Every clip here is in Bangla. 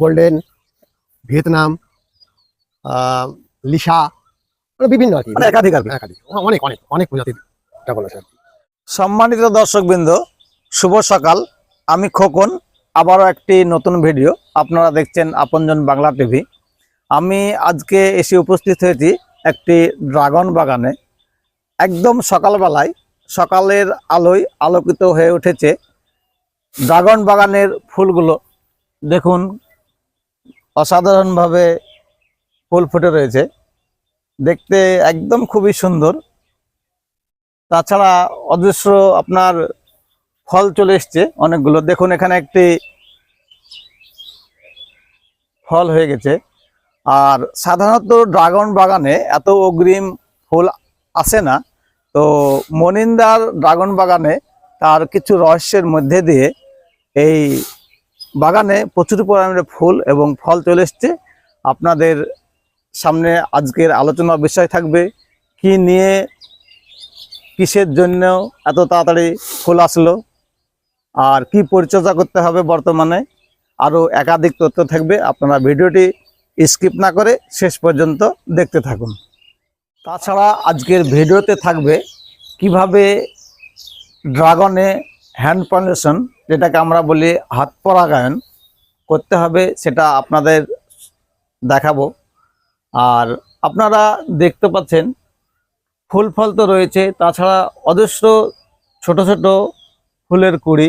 গোল্ডেন ভিয়েতনাম লিসা মানে বিভিন্ন আর কি। মানে একাধিক আর একাধিক। অনেক অনেক অনেক প্রজাতির ড্রাগন আছে সম্মানিত দর্শকবৃন্দ শুভ সকাল। আমি খোকন আবারও একটি নতুন ভিডিও। আপনারা দেখছেন আপনজন বাংলা টিভি। আমি আজকে এসে উপস্থিত হয়েছি একটি ড্রাগন বাগানে। একদম সকালবেলায় সকালের আলোয় আলোকিত হয়ে উঠেছে ড্রাগন বাগানের ফুলগুলো। দেখুন অসাধারণভাবে ফুল ফুটে রয়েছে। দেখতে একদম খুবই সুন্দর। তাছাড়া অদৃশ্য আপনার ফল চলে এসছে অনেকগুলো। দেখুন, এখানে একটি ফল হয়ে গেছে। আর সাধারণত ড্রাগন বাগানে এত অগ্রিম ফুল আসে না। তো মনিন্দার ড্রাগন বাগানে তার কিছু রহস্যের মধ্যে দিয়ে এই বাগানে প্রচুর পরিমাণে ফুল এবং ফল চলে এসছে। আপনাদের সামনে আজকের আলোচনা বিষয় থাকবে, কি নিয়ে, কিসের জন্য এত তাড়াতাড়ি ফুল আসলো, আর কি পরিচর্যা করতে হবে বর্তমানে, আরও একাধিক তথ্য থাকবে। আপনারা ভিডিওটি স্কিপ না করে শেষ পর্যন্ত দেখতে থাকুন। তাছাড়া আজকের ভিডিওতে থাকবে, কীভাবে ড্রাগনে হ্যান্ড পলিউশন যেটাকে আমরা বলি হাত পরাগায়ন, করতে হবে সেটা আপনাদের দেখাবো। আর আপনারা দেখতে পাচ্ছেন, ফুল ফল তো রয়েছে, তাছাড়া অজস্র ছোট ছোট ফুলের কুড়ি।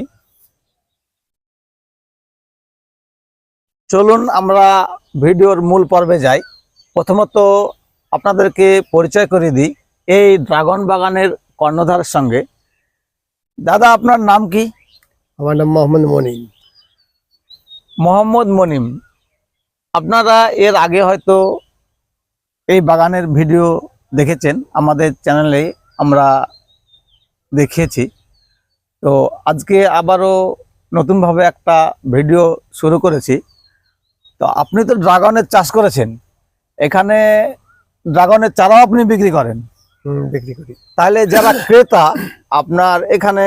চলুন আমরা ভিডিওর মূল পর্বে যাই। প্রথমত আপনাদেরকে পরিচয় করে দিই, এই ড্রাগন বাগানের কর্ণধারের সঙ্গে। দাদা আপনার নাম কি? আমার নাম মোহাম্মদ মনিম। মোহাম্মদ মনিম আপনারা এর আগে হয়তো এই বাগানের ভিডিও দেখেছেন আমাদের চ্যানেলে আমরা দেখিয়েছি। তো আজকে আবারও নতুনভাবে একটা ভিডিও শুরু করেছি। তো আপনি তো ড্রাগনের চাষ করেছেন এখানে ড্রাগনের চারাও আপনি বিক্রি করেন। বিক্রি করি তাহলে যারা ক্রেতা, আপনার এখানে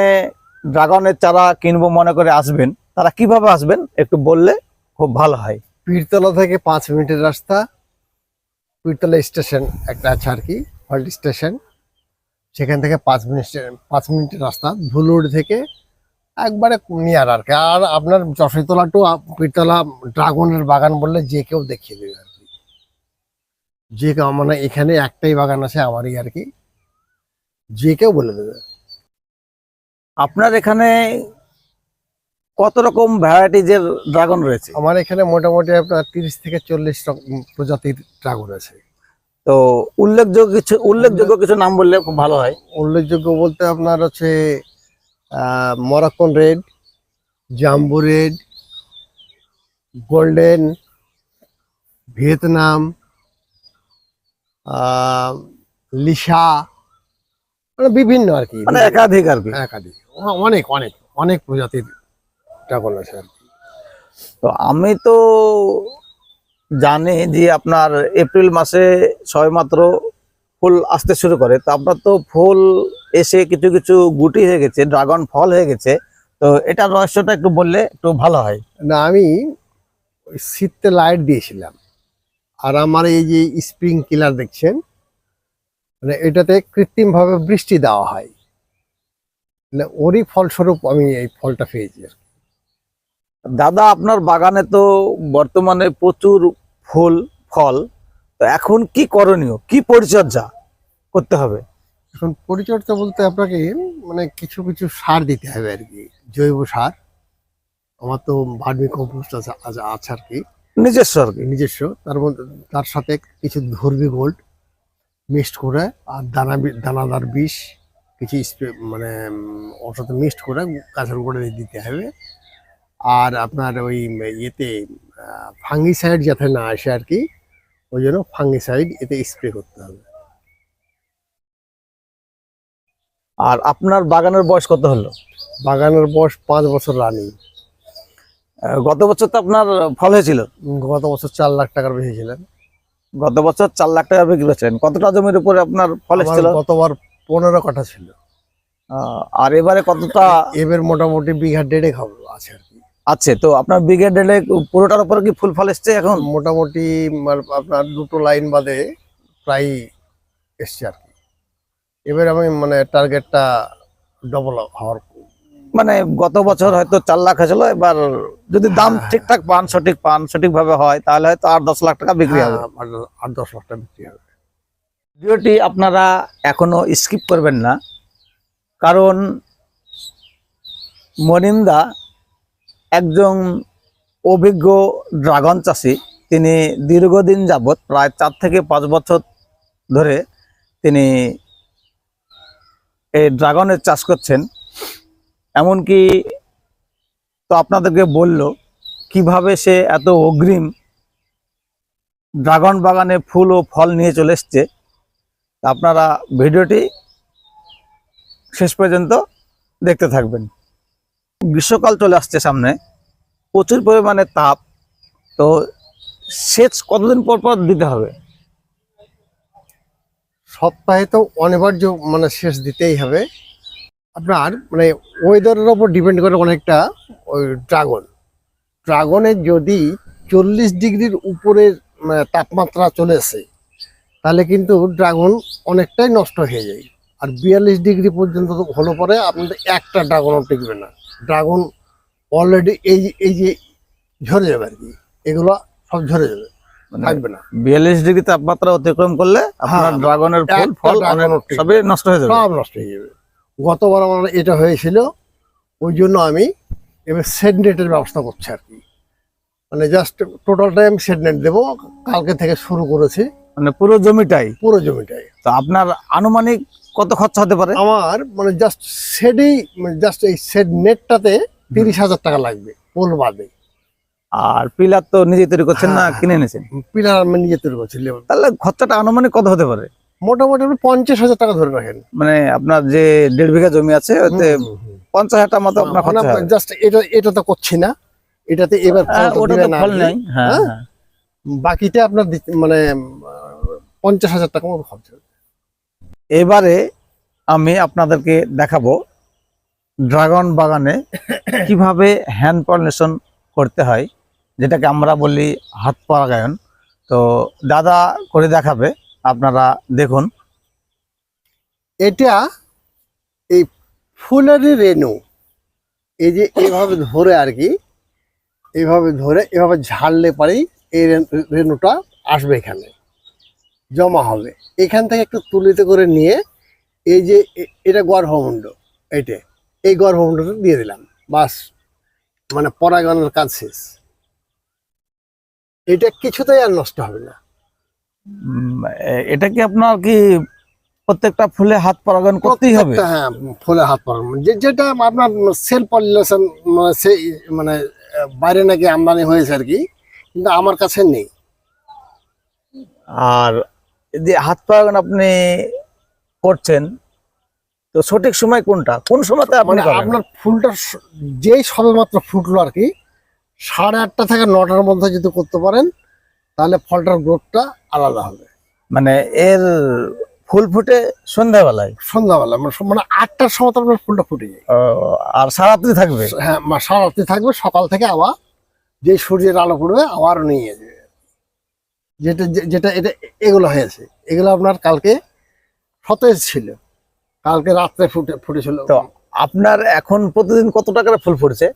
ড্রাগনের চারা কিনবো মনে করে আসবেন, তারা কীভাবে আসবেন? একটু বললে খুব ভালো হয়। পীরতলা থেকে পাঁচ মিনিটের রাস্তা, পীরতলা স্টেশন একটা আছে আর কি, হল্ট স্টেশন। সেখান থেকে পাঁচ মিনিট, পাঁচ মিনিটের রাস্তা ধুলুর থেকে একবারে নিয়ার আর কি। আর আপনার যশোরতলা টু পীরতলা ড্রাগনের বাগান বললে যে কেউ দেখিয়ে দেবে। যে কেউ মানে এখানে একটাই বাগান আছে আমারই আর কি। যে কেউ বলে দেবে। আপনার এখানে কত রকম ভ্যারাইটিজের ড্রাগন রয়েছে? আমার এখানে মোটামুটি আপনার তিরিশ থেকে চল্লিশ প্রজাতির ড্রাগন আছে। তো উল্লেখযোগ্য কিছু উল্লেখযোগ্য কিছু নাম বললে খুব ভালো হয়। উল্লেখযোগ্য বলতে আপনার হচ্ছে Moroccan red jumbo red golden Vietnam Lisa মানে বিভিন্ন আর কি। মানে একাধিক আর কি। একাধিক। অনেক অনেক অনেক প্রজাতির ড্রাগন আছে আর কি। তো আমি তো জানি যে আপনার এপ্রিল মাসে সবেমাত্র ফুল আসতে শুরু করে। তো আপনার তো ফুল এসে কিছু কিছু গুটি হয়ে গেছে ড্রাগন ফল হয়ে গেছে। তো এটার রহস্যটা একটু বললে একটু ভালো হয়। না আমি শীতে লাইট দিয়েছিলাম। আর আমার এই যে স্প্রিং কিলার দেখছেন মানে এটাতে কৃত্রিমভাবে বৃষ্টি দেওয়া হয়। মানে ওরই ফলস্বরূপ আমি এই ফলটা পেয়েছি আর। দাদা আপনার বাগানে তো বর্তমানে প্রচুর ফুল ফল। তো এখন কি করণীয়? কি পরিচর্যা করতে হবে? এখন পরিচর্যা বলতে আপনাকে মানে কিছু কিছু সার দিতে হবে আর কি জৈব সার। আমার তো ভার্মি কম্পোস্ট আছে আছে- আছে আর কি। নিজস্ব আর কি নিজস্ব। তার মধ্যে তার সাথে কিছু ধর্বি গোল্ড মিক্সড করে আর দানা দানাদার বিষ কিছু স্প্রে মানে ওর সাথে মিক্সড করে গাছের উপরে দিতে হবে। আর আপনার ওই ইয়েতে ফাঙ্গিসাইড যাতে না আসে আর কি ওই জন্য ফাঙ্গিসাইড এতে স্প্রে করতে হবে। আর আপনার বাগানের বয়স কত হলো? বাগানের বয়স পাঁচ বছর রানিং। গত বছর তো আপনার ফল হয়েছিল? গত বছর চার লাখ টাকার বেশিছিলেন গত বছর চার লাখ টাকা বিক্রি করেছেন কতটা জমির উপরে আপনার ফল এসেছিল? গতবার পনেরো কাঠা ছিল। আর এবারে কতটা এবার মোটামুটি বিঘা দেড়ে খাব আছে আর কি। আছে তো আপনার ব্রিগেডে পুরোটার উপরে কি ফুল ফল এসছে এখন? মোটামুটি মানে আপনার দুটো লাইন বাদে প্রায় এসছে আর কি। এবার আমি মানে টার্গেটটা ডবল হওয়ার মানে গত বছর হয়তো চার লাখ হয়েছিল এবার যদি দাম হ্যাঁ। ঠিকঠাক পান সঠিক পান সঠিক ভাবে হয় তাহলে হয়তো আট দশ লাখ টাকা বিক্রি হবে। হ্যাঁ, আট- আট দশ লাখ টাকা বিক্রি হবে। ভিডিওটি আপনারা এখনও স্কিপ করবেন না কারণ মনিন্দা একজন অভিজ্ঞ ড্রাগন চাষি তিনি দীর্ঘদিন যাবৎ প্রায় চার থেকে পাঁচ বছর ধরে তিনি এই ড্রাগনের চাষ করছেন। এমনকি তো আপনাদেরকে বলল, কীভাবে সে এত অগ্রিম ড্রাগন বাগানে ফুল ও ফল নিয়ে চলে এসছে আপনারা ভিডিওটি শেষ পর্যন্ত দেখতে থাকবেন। গ্রীষ্মকাল চলে আসছে সামনে, প্রচুর পরিমাণে তাপ, তো সেচ কতদিন পর পর দিতে হবে? সপ্তাহে তো অনিবার্য মানে শেষ দিতেই হবে। আপনার মানে ওয়েদারের ওপর ডিপেন্ড করে অনেকটা ওই ড্রাগন ড্রাগনের যদি চল্লিশ ডিগ্রির উপরে মানে, তাপমাত্রা চলে আসে তাহলে কিন্তু ড্রাগন অনেকটাই নষ্ট হয়ে যায়। আর বিয়াল্লিশ ডিগ্রি পর্যন্ত তো হলো পরে আপনাদের একটা ড্রাগনও টিকবে না। ড্রাগন অলরেডি এই যে- এই যে ঝরে যাবে আর কি এগুলো সব ঝরে যাবে মানে থাকবে না। বিয়াল্লিশ ডিগ্রি তাপমাত্রা অতিক্রম করলে আপনার হ্যাঁ, ড্রাগনের ফুল ফল ড্রাগন সবই নষ্ট হয়ে যাবে। সব নষ্ট হয়ে যাবে। গতবার আমার এটা হয়েছিল ওই জন্য আমি এবার সেড নেটের ব্যবস্থা করছি আর কি। মানে জাস্ট টোটালটাই আমি সেড নেট দেবো কালকে থেকে শুরু করেছি। মানে পুরো জমিটাই? পুরো জমিটাই। তো আপনার আনুমানিক কত খরচা হতে পারে? আমার মানে জাস্ট সেডেই মানে জাস্ট এই সেড নেটটাতে তিরিশ হাজার টাকা লাগবে পোল বাদে। আর পিলার তো নিজে তৈরি করছেন না হ্যাঁ। কিনে এনেছেন? পিলার আমি নিজে তৈরি করছি। তাহলে খরচাটা আনুমানিক কত হতে পারে? মোটামুটি আপনি পঞ্চাশ হাজার টাকা ধরে রাখেন। মানে আপনার যে দেড় বিঘা জমি আছে ওতে পঞ্চাশ হাজার মতো আপনার জাস্ট এটা এটা তো করছি না। এটাতে এবার হ্যাঁ, ফল নেই। হ্যাঁ হ্যাঁ? হ্যাঁ। বাকিটা আপনার মানে পঞ্চাশ হাজার টাকা মতো খরচ হবে। এবারে আমি আপনাদেরকে দেখাবো ড্রাগন বাগানে কীভাবে হ্যান্ড পলিনেশন করতে হয় যেটাকে আমরা বলি হাত পরাগায়ন। তো দাদা করে দেখাবে। আপনারা দেখুন। এটা এই ফুলেরই রেনু। এই যে এইভাবে ধরে আর কি এইভাবে ধরে, এভাবে ঝাড়লে পারেই এই রেনুটা আসবে এখানে, জমা হবে। এখান থেকে একটু তুলিতে করে নিয়ে এই যে এটা গর্ভমুণ্ড, এইটা, এই গর্ভমুণ্ডটা দিয়ে দিলাম। বাস মানে পরাগণের কাজ শেষ। এটা কিছুতেই আর নষ্ট হবে না। এটা কি আপনার কি প্রত্যেকটা ফুলে হাত পরাগায়ন করতেই হবে? হ্যাঁ ফুলে হাত পরানো যে যেটা আপনার সেল পলিনেশন সেই মানে বাইরে নাকি আমদানি হয়েছে আর কি কিন্তু আমার কাছে নেই। আর যে হাত পরাগায়ন আপনি করছেন তো সঠিক সময় কোনটা? কোন সময়তে আপনি মানে আপনার ফুলটা যেই সবে মাত্র ফুটলো আর কি সাড়ে আটটা থেকে নটার মধ্যে যদি করতে পারেন তাহলে ফলটার গ্রোথটা আলাদা হবে। মানে এর ফুল ফুটে সন্ধ্যাবেলায়? সন্ধ্যাবেলা মানে মানে আটটার সময় তো আপনার ফুলটা ফুটে যায়। আর সারাত্রি থাকবে? হ্যাঁ মা- সারা থাকবে সকাল থেকে আবার যে সূর্যের আলো পড়বে আবার নিয়ে যাবে। যেটা যেটা এটা এগুলো হয়েছে। এগুলো আপনার কালকে সতেজ ছিল। কালকে রাত্রে ফুটে ফুটেছিল। তো আপনার এখন প্রতিদিন কত টাকার ফুল ফুটছে?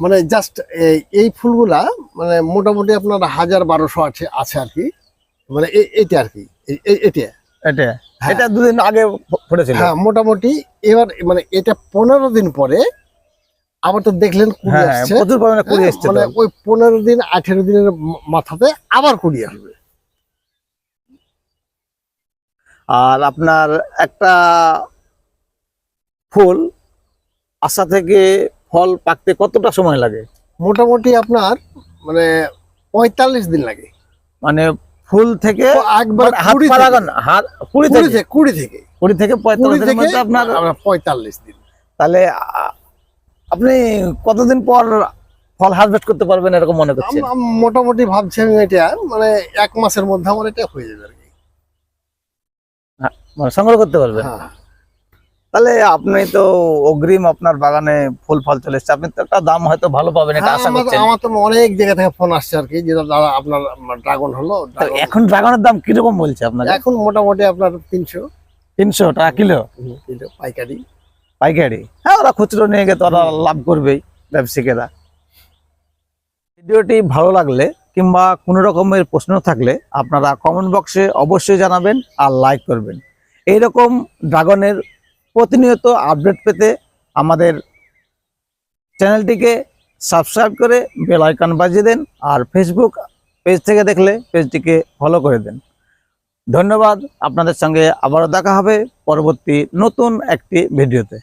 মানে জাস্ট এই ফুলগুলা মানে মোটামুটি আপনার হাজার বারোশো আছে আছে আর কি। মানে এটা আর কি এটা। এটা? হ্যাঁ। এটা দুদিন আগে ফুটেছিল? হ্যাঁ মোটামুটি এবার মানে এটা পনেরো দিন পরে আবার তো দেখলেন কুড়ি হ্যাঁ আসছে। প্রচুর পরিমাণে কুড়ি হ্যাঁ, মানে ওই পনেরো দিন আঠেরো দিনের মাথাতে আবার কুড়ি আসবে। আর আপনার একটা ফুল আশা থেকে ফল পাকতে কতটা সময় লাগে? মোটামুটি আপনার মানে পঁয়তাল্লিশ দিন লাগে। মানে ফুল থেকে একবার মানে হাত কুড়ি হাত কুড়ি থেকে? কুড়ি থেকে। কুড়ি থেকে পঁয়তাল্লিশ থেকে আপনার পঁয়তাল্লিশ দিন। তাহলে আপনি কতদিন পর ফল হারভেস্ট করতে পারবেন এরকম মনে করছেন? মোটামুটি ভাবছি আমি এটা মানে এক মাসের মধ্যে আমার এটা হয়ে যাবে আর কি। মানে সংগ্রহ করতে পারবেন? হ্যাঁ। তাহলে আপনি তো অগ্রিম আপনার বাগানে ফুল ফল চলে এসছে। আপনি তো একটা দাম হয়তো ভালো পাবেন এটা হ্যাঁ, আশা আমার- আমার তো অনেক জায়গা থেকে ফোন আসছে আর কি যে দাদা আপনার ড্রাগন হলো এখন ড্রাগনের দাম কীরকম বলছে আপনার এখন মোটামুটি আপনার তিনশো। তিনশো টাকা কিলো? কিলো পাইকারি। পাইকারি? হ্যাঁ ওরা খুচরো নিয়ে গিয়ে তো ওরা লাভ করবেই ব্যবসায়িকেরা। ভিডিওটি ভালো লাগলে কিংবা কোনো রকমের প্রশ্ন থাকলে আপনারা কমেন্ট বক্সে অবশ্যই জানাবেন আর লাইক করবেন। এইরকম ড্রাগনের প্রতিনিয়ত আপডেট পেতে আমাদের চ্যানেলটিকে সাবস্ক্রাইব করে বেল আইকন বাজিয়ে দেন আর ফেসবুক পেজ থেকে দেখলে পেজটিকে ফলো করে দেন। ধন্যবাদ, আপনাদের সঙ্গে আবারও দেখা হবে পরবর্তী নতুন একটি ভিডিওতে